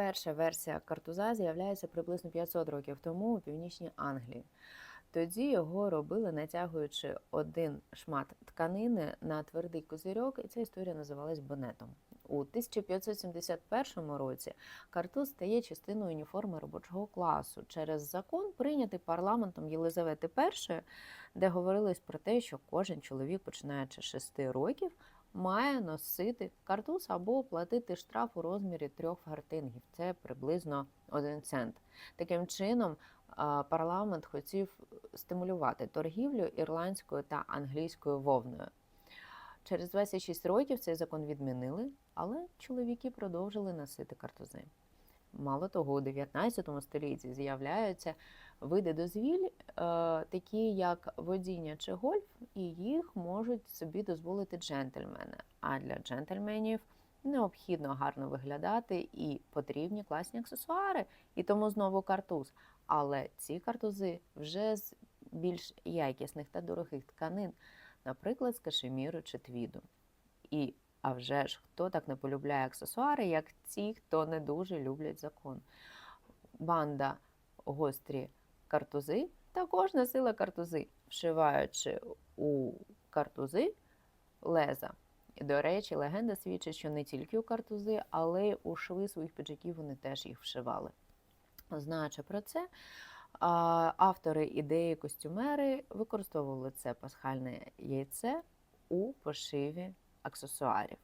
Перша версія картуза з'являється приблизно 500 років тому у північній Англії. Тоді його робили, натягуючи один шмат тканини на твердий козирьок, і ця історія називалась бонетом. У 1571 році картуз стає частиною уніформи робочого класу через закон, прийнятий парламентом Єлизавети І, де говорилось про те, що кожен чоловік, починаючи з 6 років, має носити картуз або платити штраф у розмірі трьох гартингів, Це приблизно один цент. Таким чином, парламент хотів стимулювати торгівлю ірландською та англійською вовною. Через 26 років цей закон відмінили, але чоловіки продовжили носити картузи. Мало того, у 19 столітті з'являються види дозвіль, е, такі як водіння чи гольф, і їх можуть собі дозволити джентльмени. А для джентльменів необхідно гарно виглядати і потрібні класні аксесуари, і тому знову картуз. Але ці картузи вже з більш якісних та дорогих тканин, наприклад, з кашеміру чи твіду. І а вже ж хто так не полюбляє аксесуари, як ті, хто не дуже люблять закон. Банда гострі картузи також носила картузи, вшиваючи у картузи леза. І, до речі, легенда свідчить, що не тільки у картузи, але й у шви своїх піджаків вони теж їх вшивали. Знаючи про це, автори ідеї костюмери використовували це пасхальне яйце у пошиві аксесуарів.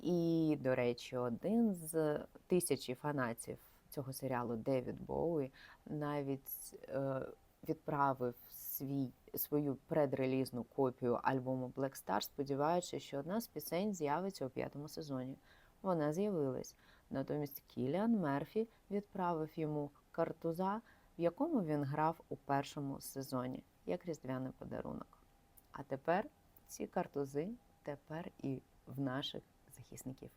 І, до речі, один з тисячі фанатів цього серіалу Девід Боуї навіть е, відправив свій, свою предрелізну копію альбому Black Star, сподіваючись, що одна з пісень з'явиться у п'ятому сезоні. Вона з'явилась. Натомість Кіліан Мерфі відправив йому картуза, в якому він грав у першому сезоні, як різдвяний подарунок. А тепер ці картузи тепер і в наших захисників.